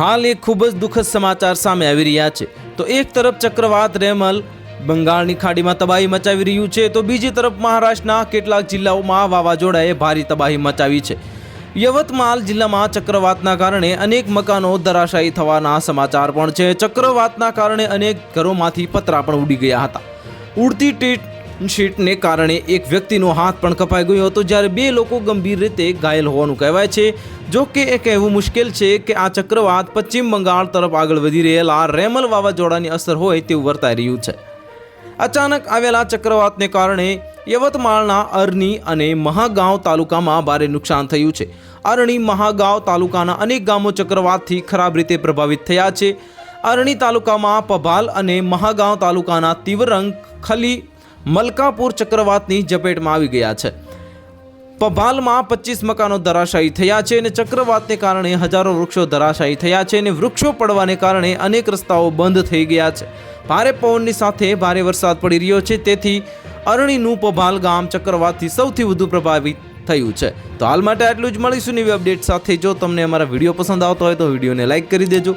હાલ એક ખૂબ જ દુઃખદ સમાચાર સામે આવી રહ્યા છે. તો એક તરફ ચક્રવાત રેમલ બંગાળની ખાડીમાં તબાહી મચાવી રહ્યું છે, તો બીજી તરફ મહારાષ્ટ્રના કેટલાક જિલ્લાઓમાં વાવાઝોડાએ ભારે તબાહી મચાવી છે. યવતમાલ જિલ્લામાં ચક્રવાતના કારણે અનેક મકાનો ધરાશાયી થવાના સમાચાર પણ છે. ચક્રવાતના કારણે અનેક ઘરોમાંથી પતરા પણ ઉડી ગયા હતા. ઉડતી ટીટ શીટને કારણે એક વ્યક્તિનો હાથ પણ કપાઈ ગયો હતો જ્યારે બે લોકો ગંભીર રીતે ઘાયલ હોવાનું કહેવાય છે. જો કે એ કહેવું મુશ્કેલ છે કે આ ચક્રવાત પશ્ચિમ બંગાળ તરફ આગળ વધી રહેલા રેમલ વાવાઝોડાની અસર હોય તેવું વર્તાઈ રહ્યું છે. અચાનક આવેલા ચક્રવાતને કારણે યવતમાળના અરણી અને મહાગાંવ તાલુકામાં ભારે નુકસાન થયું છે. અરણી, મહાગાંવ તાલુકાના અનેક ગામો ચક્રવાતથી ખરાબ રીતે પ્રભાવિત થયા છે. અરણી તાલુકામાં પભાલ અને મહાગાંવ તાલુકાના તીવ્રંગ ખલી મલકાપુર ચક્રવાતની ઝપેટમાં આવી ગયા છે. પભાલમાં પચીસ મકાનો ધરાશાયી થયા છે અને ચક્રવાતને કારણે હજારો વૃક્ષો ધરાશાયી થયા છે અને વૃક્ષો પડવાને કારણે અનેક રસ્તાઓ બંધ થઈ ગયા છે. ભારે પવનની સાથે ભારે વરસાદ પડી રહ્યો છે, તેથી અરણીનું પભાલ ગામ ચક્રવાતથી સૌથી વધુ પ્રભાવિત થયું છે. તો હાલ માટે આટલું જ મળીશું નવી અપડેટ સાથે. જો તમને અમારા વીડિયો પસંદ આવતો હોય તો વિડીયોને લાઇક કરી દેજો.